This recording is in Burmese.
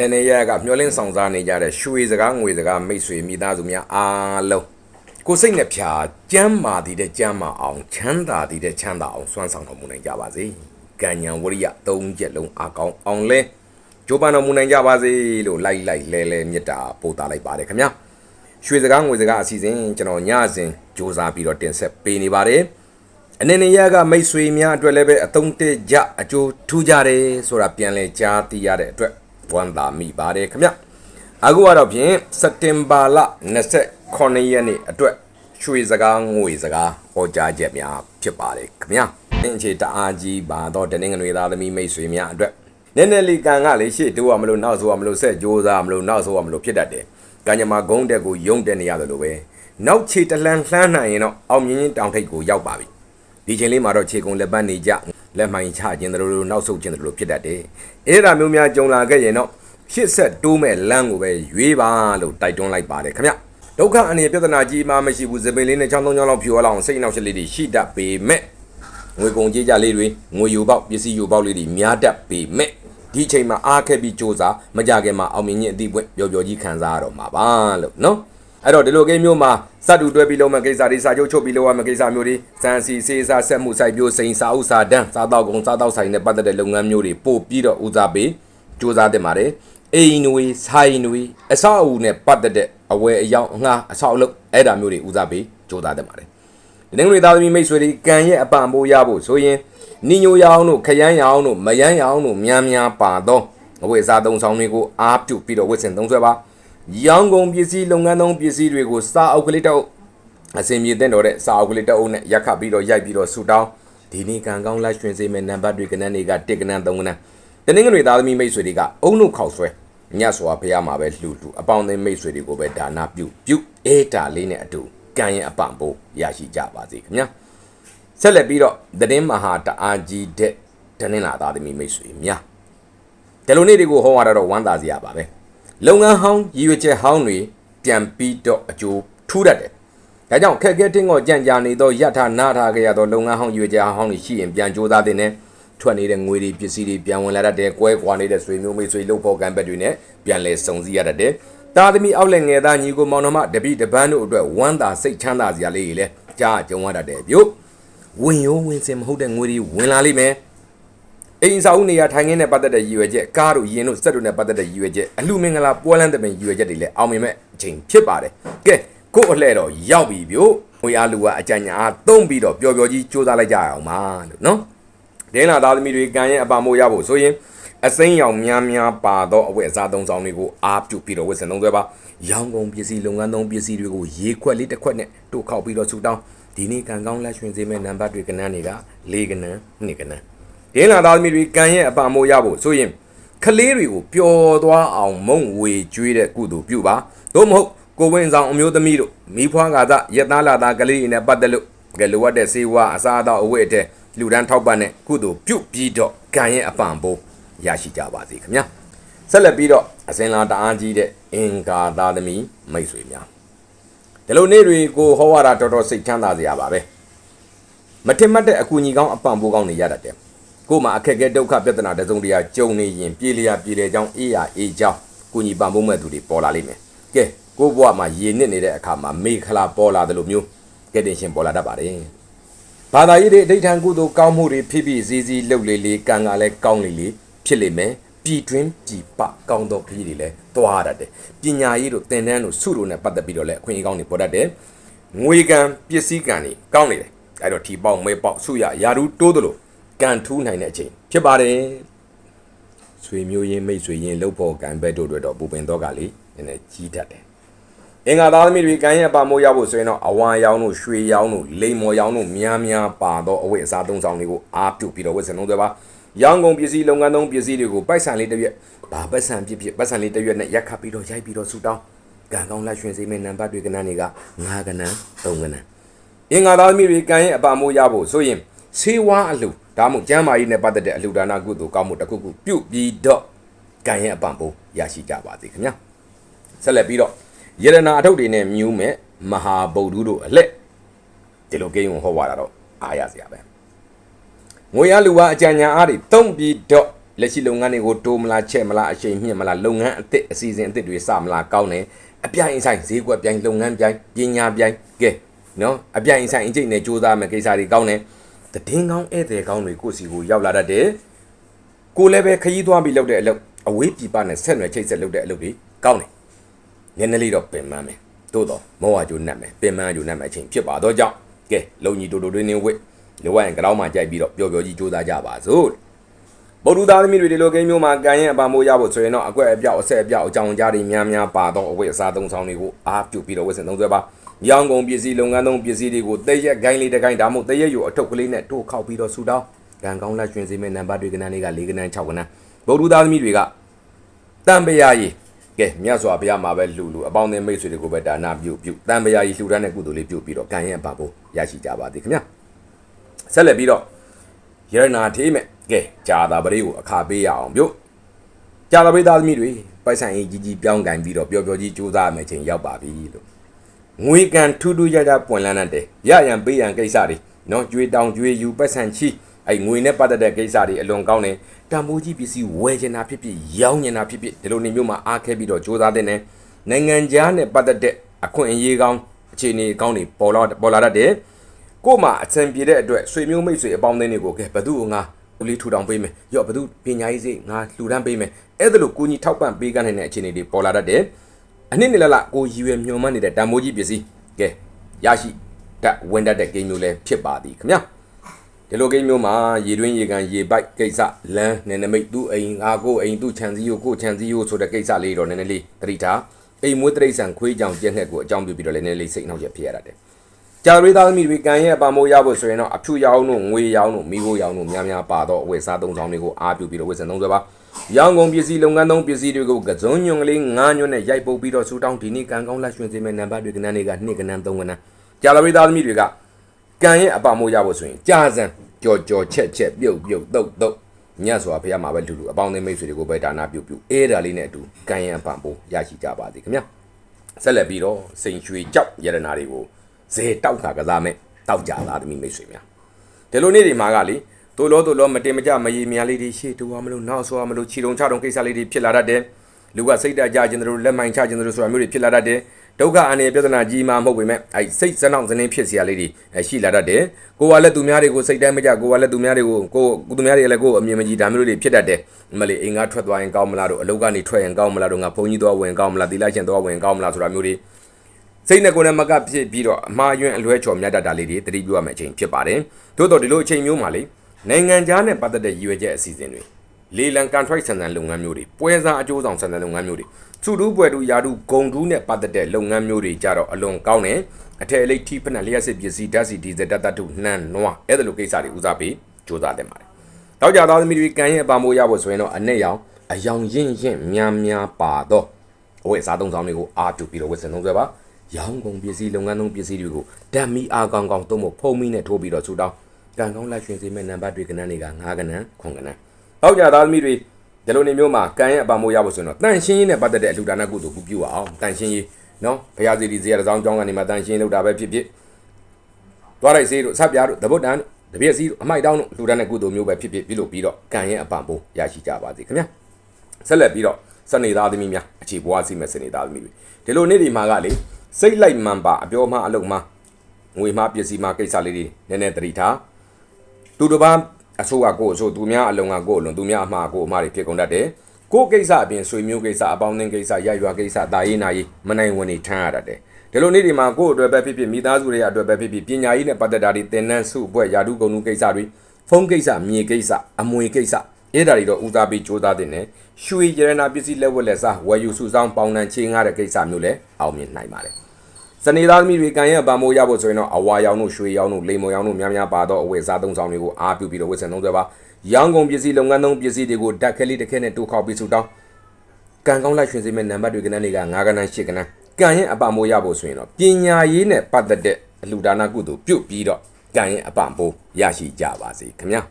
နည်းနည်းရကမျောလင်းဆောင်စားနေကြတဲ့ရွှေစကားငွေစကားမိတ်ဆွေမိသားစုများအားလုံးကိုယ်စိတ်နဲ့ဖြာကြမ်းမာတည်တဲ့ကြမ်းမာအောင်ချမ်းသာတည်တဲ့ချမ်းသာအောင်စွမ်းဆောင်တော်မူနိုင်ကြပါစေ။ကံဉဏ်ဝရိယသုံးချက်လုံးအကောင်အောင်လဲကြိုးပမ်းတော်မူနိုင်ကြပါစေလို့လိုက်လိုက်လဲလဲမေတ္တာပို့တာလိုက်ပါတယ်ခင်ဗျာ။ရွှေစကားငွေစကားအစီအစဉ်ကျွန်တော်ညစဉ်စူးစမ်းပြီးတော့တင်ဆက်ပေးနေပါတယ်။အနေနဲ့ရကမိတ်ဆွေများအတွက်လည်းပဲအသုံးတကြအကျိုးထူးကြတယ်ဆိုတာပြန်လဲကြားသိရတဲ့အတွက် ဝမ်းသာမိပါတယ်ခင်ဗျအခုကတော့ဖြင့်စက်တင်ဘာလ29ရက်နေ့အတွက်ရွှေစကားငွေစကားဟောကြားချက်များဖြစ်ပါတယ်ခင်ဗျအင်းချေတအားကြီးပါတော့တနင်္ဂနွေသားသမီးမိတ်ဆွေများအတွက်နည်းနည်းလေးကံကလေးရှေ့တိုးရမလို့နောက်ဆိုရမလို့ဆက်ကြိုးစားမလို့နောက်ဆိုရမလို့ဖြစ်တတ်တယ်ကံကြမ္မာဂုံးတက်ကိုယုံတက်နေရတယ်လို့ပဲနောက်ခြေတလှန်လှမ်းနိုင်ရင်တော့အောင်မြင်ရင်တောင်ထိပ်ကိုရောက်ပါပြီဒီချိန်လေးမှာတော့ခြေကုံလက်ပတ်နေကြ လက်မှန်ချခြင်းတို့လိုနောက်ဆုတ်ခြင်းတို့လိုဖြစ်တတ်တယ်။အဲ့ဒါမျိုးများကြုံလာခဲ့ရင်တော့ရှစ်ဆက်တိုးမဲ့လမ်းကိုပဲရွေးပါလို့တိုက်တွန်းလိုက်ပါတယ်ခင်ဗျ။ဒုက္ခအနေပြဿနာကြီးမှမရှိဘူးစပင်လေးနဲ့ချောင်းသုံးချောင်းလောက်ဖြူအောင်စိတ်နှောက်ရှက်လေးတွေရှိတတ်ပေမဲ့ငွေကုန်ကြေးကြလေးတွေငွေယူပေါက်ပစ္စည်းယူပေါက်လေးတွေများတတ်ပေမဲ့ဒီချိန်မှာအားခက်ပြီးစ조사မကြခင်မှာအောင်မြင်ခြင်းအသီးပွင့်ပျော်ပျော်ကြီးခံစားရတော့မှာပါလို့နော်။ အဲ့တော့ဒီလိုကိန်းမျိုးမှာစတူတွဲပြီးလုံးမဲ့ကိစ္စတွေစာချုပ်ချုပ်ပြီးလုံးရမယ့်ကိစ္စမျိုးတွေစံစီစေးစားဆက်မှုစိုက်ပျိုးစိန်စာဥစာတန်းစားတော့ကုန်စားတော့ဆိုင်နဲ့ပတ်သက်တဲ့လုပ်ငန်းမျိုးတွေပို့ပြီးတော့ဦးစားပေးစူးစမ်းတင်ပါတယ်အိမ်နွေဆိုင်နွေအဆောက်အဦနဲ့ပတ်သက်တဲ့အဝယ်အယောင်အငှားအဆောက်အလုပ်အဲ့ဒါမျိုးတွေဦးစားပေးစူးစမ်းတင်ပါတယ်ဒီနေ့ငွေသားသမီးမိတ်ဆွေတွေကံရဲ့အပံပိုးရဖို့ဆိုရင်နိညိုရအောင်တို့ခရမ်းရအောင်တို့မယမ်းရအောင်တို့များများပါတော့အဝယ်စားသုံးဆောင်တွေကိုအားပြုပြီးတော့ဝစ်စင်သုံးဆွဲပါ ရောင်းကုန်ပစ္စည်းလုပ်ငန်းသုံးပစ္စည်းတွေကိုစာအုပ်ကလေးတစ်အုပ်အစင်မြေတဲ့တော့တဲ့စာအုပ်ကလေးတစ်အုပ်နဲ့ရက်ခတ်ပြီးတော့ရိုက်ပြီးတော့ဆူတောင်းဒီနေ့ကံကောင်းလိုက်ရွှင်စေမယ့်နံပါတ်တွေကနန်းတွေကတစ်ကနန်းသုံးကနန်းတနင်္ဂနွေသားသမီးမိတ်ဆွေတွေကအုံတို့ခောက်ဆွဲညတ်စွာဖះမှာပဲလှူလှူအပေါင်းအသင်းမိတ်ဆွေတွေကိုပဲဒါနာပြုပြုအေးတာလေးနဲ့အတူကံရဲ့အပံပိုးရရှိကြပါစေခင်ဗျာဆက်လက်ပြီးတော့သတင်းမဟာတအားကြီးတဲ့တနင်္လာသားသမီးမိတ်ဆွေများဒီလိုနေ့တွေကိုဟောရတော့ဝမ်းသာစရာပါပဲ လုပ်ငန်းဟောင်းရည်ရွယ်ချက်ဟောင်းတွေပြန်ပြီးတော့အကျိုးထူးတတ်တယ်။ဒါကြောင့်ခက်ခဲတင်းကောကြံ့ကြာနေသောယထာနာထားကြရသောလုပ်ငန်းဟောင်းရည်ရွယ်ချက်ဟောင်းတွေရှိရင်ပြန်ကြိုးစားတဲ့နဲ့ထွက်နေတဲ့ငွေတွေပစ္စည်းတွေပြန်ဝင်လာတတ်တယ်၊ကွဲကွာနေတဲ့ဆွေမျိုးမိတ်ဆွေလုပ်ဖို့ကံဘက်တွေနဲ့ပြန်လဲစုံစည်းရတတ်တယ်။တာသမီအောက်လက်ငယ်သားညီကိုမောင်နှမတပိတပန်းတို့အတွက်ဝမ်းသာစိတ်ချမ်းသာစရာလေးတွေလည်းကြားကြုံရတတ်တယ်ပြုတ်ဝင်ရောဝင်စင်မဟုတ်တဲ့ငွေတွေဝင်လာလိမ့်မယ်။ အိမ်စာအုပ်နေရာထိုင်ခင်းနဲ့ပတ်သက်တဲ့ရည်ရွယ်ချက်ကားတို့ရင်တို့စက်တို့နဲ့ပတ်သက်တဲ့ရည်ရွယ်ချက်အလှမင်္ဂလာပွဲလန်းတဲ့ပင်ရည်ရွယ်ချက်တွေလည်းအောင်မြင်မဲ့အချိန်ဖြစ်ပါတယ်ကဲကို့အလှဲ့တော့ရောက်ပြီဗျို့ငွေအားလူကအကြံညာအားသုံးပြီးတော့ပျော်ပျော်ကြီးစူးစမ်းလိုက်ကြရအောင်ပါလို့နော်ဒင်းလာသားသမီးတွေကံရဲ့အပါမိုးရဖို့ဆိုရင်အစိမ်းရောင်များများပါသောအဝတ်အစားသုံးဆောင်တွေကိုအားပြုပြီးတော့ဝတ်ဆင်သုံးဆွဲပါရောင်းကုန်ပစ္စည်းလုပ်ငန်းသုံးပစ္စည်းတွေကိုရေခွက်လေးတစ်ခွက်နဲ့တို့ခောက်ပြီးတော့ဆူတောင်းဒီနေ့ကံကောင်းလက်ရွှင်စေမဲ့နံပါတ်တွေကနန်းတွေက၄ကနန်း၂ကနန်း ဒင်းလာသားသမီးတွေကံရဲ့အပမိုးရဖို့ဆိုရင်ခလေးတွေကိုပျော်သွားအောင်မုံဝေကျွေးတဲ့ကုသိုလ်ပြုပါသို့မဟုတ်ကိုဝင်ဆောင်အမျိုးသမီးတို့မိဖွားကသာရက်သားလာသားကလေးတွေနဲ့ပတ်သက်လို့ကလိုအပ်တဲ့စေဝါအစားအသောက်အဝတ်အထည်လူဒန်းထောက်ပံ့တဲ့ကုသိုလ်ပြုပြီးတော့ကံရဲ့အပံပိုးရရှိကြပါစေခင်ဗျာဆက်လက်ပြီးတော့အစင်လာတအားကြီးတဲ့အင်္ဂါသားသမီးမိတ်ဆွေများဒီလိုနေ့တွေကိုဟောရတာတော်တော်စိတ်ချမ်းသာစရာပါပဲမထင်မှတ်တဲ့အကူအညီကောင်းအပံပိုးကောင်းနေရတတ်တယ်။ ကို့မှာအခက်အခဲဒုက္ခပြဿနာတစုံတရာကြုံနေရင်ပြေလျာပြေလည်ကြောင်းအေးရအေးကြောင်းကူညီပံ့ပိုးမဲ့သူတွေပေါ်လာလိမ့်မယ်။ကဲကို့ဘဝမှာရေနစ်နေတဲ့အခါမှာမေခလာပေါ်လာတယ်လို့မျိုးကဲတင်ရှင်ပေါ်လာတတ်ပါတယ်။ဘာသာရေးတွေအဋိဌံကုသိုလ်ကောင်းမှုတွေဖြစ်ဖြစ်စည်းစည်းလှုပ်လေလေကံကလည်းကောင်းလေလေဖြစ်လိမ့်မယ်။ပြည်တွင်းပြည်ပကောင်းသောခရီးတွေလည်းသွားရတတ်တယ်။ပညာရေးတို့သင်တန်းတို့စုတို့နဲ့ပတ်သက်ပြီးတော့လည်းအခွင့်အရေးကောင်းတွေပေါ်တတ်တယ်။ငွေကံပစ္စည်းကံတွေကောင်းနေတယ်။အဲ့တော့ထီပေါက်မဲပေါက်ဆုရယာရူတိုးသလို ကန်ထူးနိုင်တဲ့အချိန်ဖြစ်ပါတယ်။ဆွေမျိုးရင်းမိတ်ဆွေရင်းလှုပ်ဖို့ကံဘက်တို့အတွက်တော့ပူပင်တော့ကလေးနည်းနည်းကြီးတတ်တယ်။အင်္ဂါသားသမီးတွေကံရဲ့ပါမိုးရဖို့ဆိုရင်တော့အဝါရောင်တို့ရွှေရောင်တို့လိမ်မော်ရောင်တို့များများပါတော့အဝတ်အစားသုံးဆောင်တွေကိုအားပြုပြီးတော့ဝတ်ဆင်လုံးသွဲပါ။ရောင်းကုန်ပစ္စည်းလုပ်ငန်းသုံးပစ္စည်းတွေကိုပိုက်ဆံလေးတစ်ရွက်ဘာပိုက်ဆံဖြစ်ဖြစ်ပိုက်ဆံလေးတစ်ရွက်နဲ့ရက်ခတ်ပြီးတော့ရိုက်ပြီးတော့ဆူတောင်းကံကောင်းလက်ရွှင်စေမယ့်နံပါတ်တွေကဏ္ဍတွေက9ကဏ္ဍ3ကဏ္ဍအင်္ဂါသားသမီးတွေကံရဲ့အပါမိုးရဖို့ဆိုရင်ဆေးဝါးအလှ ဒါမှမဟုတ်ကျမ်းမာရေးနဲ့ပတ်သက်တဲ့အလှဒါနကုသိုလ်ကောင်းမှုတစ်ခုခုပြုတ်ပြီးတော့ကံရဲ့အပံပိုးရရှိကြပါစေခင်ဗျာဆက်လက်ပြီးတော့ယရနာအထုပ်တွေနဲ့မြူးမဲ့မဟာဗုဒ္ဓတို့အလက်ဒီလိုကိန်းကိုဟောပါတာတော့အားရစရာပဲငွေရလူဝါအကြံညာအားတွေတုံးပြီးတော့လက်ရှိလုပ်ငန်းတွေကိုတိုးမလားချက်မလားအချိန်မြင့်မလားလုပ်ငန်းအသစ်အစီအစဉ်အသစ်တွေစမလားကောင်းတယ်အပြိုင်အဆိုင်ဈေးကွက်ပြိုင်လုပ်ငန်းပြိုင်ပညာပြိုင်ကဲနော်အပြိုင်အဆိုင်အကျိတ်နဲ့စူးစမ်းမယ်ကိစ္စတွေကောင်းတယ် တည်င်းကောင်းဧည့်သည်ကောင်းတွေကိုယ့်စီကိုရောက်လာတတ်တယ်ကိုယ်လည်းပဲခရီးသွားပြီးလုပ်တဲ့အလုပ်အဝေးပြည်ပနဲ့ဆက်နွယ်ချိတ်ဆက်လုပ်တဲ့အလုပ်တွေကောင်းတယ်နည်းနည်းလေးတော့ပင်ပန်းမယ်သို့တော့မောဝါကျိုးနှက်မယ်ပင်ပန်းကျိုးနှက်မယ်အချိန်ဖြစ်ပါတော့ကြောင့်ကဲလုံကြီးတူတူတွင်းနေဝစ်လိုဝိုင်းကြောင်းမှကြိုက်ပြီးတော့ပျော်ပျော်ကြီးစူးစမ်းကြပါစို့ ဗုဒ္ဓသားသမီးတွေဒီလိုကိန်းမျိုးမှာကံရဲ့အပံမိုးရဖို့ဆိုရင်တော့အကွက်အပြောက်အဆက်အပြောက်အကြောင်းကြားတွေများများပါတော့အဝတ်အစားသုံးဆောင်တွေကိုအားပြုပြီးတော့ဝတ်ဆင်သုံးစွဲပါ။ရောင်းကုန်ပစ္စည်းလုပ်ငန်းသုံးပစ္စည်းတွေကိုတရက်ဂိုင်းလေးတစ်ဂိုင်းဒါမှမဟုတ်တရက်ယူအထုပ်ကလေးနဲ့တိုးခောက်ပြီးတော့ဆူတောင်းကံကောင်းလက်ရွှင်စေမယ့်နံပါတ်တွေကနန်းလေးက၄ကနန်း၆ကနန်းဗုဒ္ဓသားသမီးတွေကတန်ပရာကြီးကဲမြတ်စွာဘုရားမှာပဲလှူလှူအပေါင်းအသင်းမိတ်ဆွေတွေကိုပဲဒါနပြုပြုတန်ပရာကြီးလှူဒန်းတဲ့ကုသိုလ်လေးပြုပြီးတော့ကံရဲ့အပံမိုးရရှိကြပါသည်ခင်ဗျာဆက်လက်ပြီးတော့ရတနာထေးမဲ့ ကဲကြာတာပရိကိုအခါပေးရအောင်ပြုတ်ကြာတာပရိသားသမီးတွေပိုက်ဆံအင်းကြီးကြီးပြောင်းကန်ပြီးတော့ပျော်ပျော်ကြီးစူးစမ်းမယ်ချိန်ရောက်ပါပြီလို့ငွေကန်ထူးထူးရရပွင့်လန်းတဲ့ရရန်ပေးရန်ကိစ္စတွေနော်ကြွေတောင်ကြွေယူပိုက်ဆံချီအဲ့ငွေနဲ့ပတ်သက်တဲ့ကိစ္စတွေအလွန်ကောင်းတယ်တံမိုးကြီးပစ္စည်းဝယ်ချင်တာဖြစ်ဖြစ်ရောင်းချင်တာဖြစ်ဖြစ်ဒီလိုနေမျိုးမှာအားခဲပြီးတော့စူးစမ်းတဲ့နဲ့နိုင်ငံခြားနဲ့ပတ်သက်တဲ့အခွင့်အရေးကောင်းအခြေအနေကောင်းတွေပေါ်လာပေါ်လာတတ်တယ်ကို့မှာအဆင်ပြေတဲ့အတွက်ဆွေမျိုးမိတ်ဆွေအပေါင်းအသင်းတွေကိုကဲဘသူ့ကိုငါ ဦးလေးထူထောင်ပေးမယ်ရော့ဘသူပညာရေးစိတ်ငါလှူဒန်းပေးမယ်အဲ့ဒါလို့ကိုကြီးထောက်ပံ့ပေးကမ်းနေတဲ့အခြေအနေတွေပေါ်လာတတ်တယ်အနှစ်နှစ်လလကိုရည်ရွယ်မျှော်မှန်းနေတဲ့တန်မိုးကြီးပစ္စည်းကဲရရှိတတ်ဝင်တတ်တဲ့ဂိမ်းမျိုးလည်းဖြစ်ပါသည်ခင်ဗျာဒီလိုဂိမ်းမျိုးမှာရေတွင်းရေကန်ရေပိုက်ကိစ္စလမ်းနယ်နမိတ်သူ့အိမ်ငါကိုအိမ်သူ့ခြံစည်းရိုးကိုခြံစည်းရိုးဆိုတဲ့ကိစ္စလေးတော့နည်းနည်းလေးသတိထားအိမ်မွေးတိရစ္ဆာန်ခွေးကြောင်ကျက်ငှက်ကိုအကြောင်းပြုပြီးတော့လည်းနည်းနည်းလေးစိတ်နှောက်ရဖြစ်ရတတ်တယ် ကြာရီသားသမီးတွေကံရဲ့အပမိုးရဖို့ဆိုရင်တော့အဖြူရောင်တို့ငွေရောင်တို့မိခိုးရောင်တို့များများပါတော့အဝတ်စားသုံးဆောင်တွေကိုအားပြုပြီးတော့ဝတ်ဆင်သုံးစွဲပါရောင်ကုန်ပစ္စည်းလုပ်ငန်းသုံးပစ္စည်းတွေကိုကစုံညွန်ကလေးငါးညွန့်နဲ့ရိုက်ပုတ်ပြီးတော့စူတောင်းဒီနေ့ကံကောင်းလက်ရွှင်စေမယ့်နံပါတ်တွေကနန်းတွေက2ကနန်း3ကနန်းကြာရီသားသမီးတွေကကံရဲ့အပမိုးရဖို့ဆိုရင်ကြာစံကြော်ကြော်ချက်ချက်ပြုတ်ပြုတ်တုတ်တုတ်ညတ်စွာဖះမှာပဲလူလူအပေါင်းအသင်းမိတ်ဆွေတွေကိုပဲဒါနာပြုတ်ပြုတ်အဲဒါလေးနဲ့အတူကံရဲ့အပမိုးရရှိကြပါသည်ခင်ဗျာဆက်လက်ပြီးတော့စိန်ရွှေကြောက်ရတနာတွေကို ဈေးတောက်ခါကစားမဲ့တောက်ကြသားသမီးမိတ်ဆွေများဒီလိုနေ့တွေမှာကလေတို့လို့တို့လို့မတင်မကြမရေမြန်လေးတွေရှေ့တူအောင်မလို့နောက်ဆိုအောင်မလို့ခြေတုံချတုံကိစ္စလေးတွေဖြစ်လာတတ်တယ်လူကစိတ်ဓာတ်ကြခြင်းတို့လက်မိုင်ချခြင်းတို့ဆိုတာမျိုးတွေဖြစ်လာတတ်တယ်ဒုက္ခအနေပြဿနာကြီးမှမဟုတ်ပေမဲ့အဲစိတ်စနှောင့်စနှင်းဖြစ်စရာလေးတွေရှိလာတတ်တယ်ကိုကလည်းသူများတွေကိုစိတ်တိုင်းမကြကိုကလည်းသူများတွေကိုကိုကိုသူများတွေလည်းကိုအမြင်မကြည်ဒါမျိုးတွေဖြစ်တတ်တယ်မလေးအိမ်ကထွက်သွားရင်ကောင်းမလားတို့အလုပ်ကနေထွက်ရင်ကောင်းမလားတို့ငါဘုံကြီးသွားဝင်ကောင်းမလားသီလရှင်သွားဝင်ကောင်းမလားဆိုတာမျိုးတွေ စိတ်နဲ့ကိုယ်နဲ့မကဖြစ်ပြီးတော့အမှားယွင်းအလွဲချော်မြတ်တတ်တာလေးတွေတတိပြုရမယ့်အချိန်ဖြစ်ပါတယ်။သို့တော်ဒီလိုအချိန်မျိုးမှာလေနိုင်ငံခြားနဲ့ပတ်သက်တဲ့ရည်ရွယ်ချက်အစီအစဉ်တွေလေလံ contract ဆန်ဆန်လုပ်ငန်းမျိုးတွေပွဲစားအကျိုးဆောင်ဆန်ဆန်လုပ်ငန်းမျိုးတွေစုတူးပွဲတူယာတူဂုံတူးနဲ့ပတ်သက်တဲ့လုပ်ငန်းမျိုးတွေကြတော့အလွန်ကောင်းတယ်။အထည်အလိတ်ထိဖက်နဲ့လျှက်စစ်ပစ္စည်းဓာတ်စီဒီဇယ်ဓာတ်တတ်ထုနှမ်းနွားအဲ့ဒါလိုကိစ္စတွေဦးစားပေးစူးစမ်းတင်ပါတယ်။တောက်ကြသားသမီးတွေကံရဲ့အပါမိုးရဖို့ဆိုရင်တော့အနဲ့ရောင်အယောင်ရင့်ရင့်များများပါတော့အဝတ်အစားသုံးဆောင်တွေကိုအားတူပြီးတော့ဝတ်ဆင်သုံးစွဲပါ။ ရောင်းကုန်ပစ္စည်းလုပ်ငန်းသုံးပစ္စည်းတွေကိုဓာတ်မီအားကောင်းကောင်းသုံးဖို့ဖုံးမီနဲ့ထိုးပြီးတော့စူတောင်းကံကောင်းလက်ရွှင်စေမဲ့နံပါတ်တွေကနန်းတွေက9ကနန်း9ကနန်းတောက်ကြသားသမီးတွေဒီလိုနေမျိုးမှာကံရဲ့အပါမိုးရဖို့ဆိုရင်တော့တန်ရှင်းရေးနဲ့ပတ်သက်တဲ့အလှူဒါနကုသိုလ်ကူပြုအောင်တန်ရှင်းရေးနော်ဘုရားစီဒီဇေယျတောင်းကျောင်းကနေမှတန်ရှင်းလုပ်တာပဲဖြစ်ဖြစ်သွားလိုက်စေးတို့ဆပ်ပြားတို့တပုတ်တန်တို့တပြည့်စီတို့အမိုက်တောင်းတို့လှူဒါနကုသိုလ်မျိုးပဲဖြစ်ဖြစ်ပြုလုပ်ပြီးတော့ကံရဲ့အပံပိုးရရှိကြပါစေခင်ဗျာဆက်လက်ပြီးတော့စနေသားသမီးများအခြေဘွားစီမဲ့စနေသားသမီးတွေဒီလိုနေ့ဒီမှာကလေ စိတ်လိုက်မှန်ပါအပြောမှအလုံးမှငွေမှပစ္စည်းမှကိစ္စလေးတွေနည်းနည်းတတိထားသူတစ်ပါးအဆိုးကကိုယ်အဆိုးသူများအလုံးကကိုယ်အလုံးသူများအမှားကိုယ်အမှားတွေဖြစ်ကုန်တတ်တယ်ကိုယ်ကိစ္စအပြင်ဆွေမျိုးကိစ္စအပေါင်းအသင်းကိစ္စရရွာကိစ္စတာရေးနာရေးမနိုင်ဝင်နေထမ်းရတတ်တယ်ဒီလိုနေ့ဒီမှာကိုယ့်အတွက်ပဲဖြစ်ဖြစ်မိသားစုတွေအတွက်ပဲဖြစ်ဖြစ်ပညာရေးနဲ့ပတ်သက်တာတွေသင်တန်းစုအဖွဲ့ယာတုကုန်မှုကိစ္စတွေဖုန်းကိစ္စမြေကိစ္စအမွေကိစ္စ အဲ့ဒါတွေတော့ဦးစားပေးစူးစမ်းတင်တယ်ရွှေရတနာပစ္စည်းလက်ဝက်လက်စားဝယ်ယူစုဆောင်းပေါင်နှံချင်းငားတဲ့ကိစ္စမျိုးလည်းအောင်မြင်နိုင်ပါတယ်စနေသားသမီးတွေကံရဲ့ဗာမိုးရဖို့ဆိုရင်တော့အဝါရောင်တို့ရွှေရောင်တို့လိမ္မော်ရောင်တို့များများပါတော့အဝတ်စားသုံးဆောင်တွေကိုအားပြုပြီးတော့ဝတ်ဆင်သုံးစွဲပါရောင်းကုန်ပစ္စည်းလုပ်ငန်းသုံးပစ္စည်းတွေကိုဓာတ်ခဲလေးတစ်ခဲနဲ့တိုးခောက်ပြီးစုတောင်းကံကောင်းလိုက်ရွှင်စေမဲ့နံပါတ်တွေကနန်းတွေက9ကနန်း10ကနန်းကံရဲ့အပမိုးရဖို့ဆိုရင်တော့ပညာရေးနဲ့ပတ်သက်တဲ့အလှူဒါနကုသိုလ်ပြုတ်ပြီးတော့ကံရဲ့အပမိုးရရှိကြပါစေခင်ဗျာ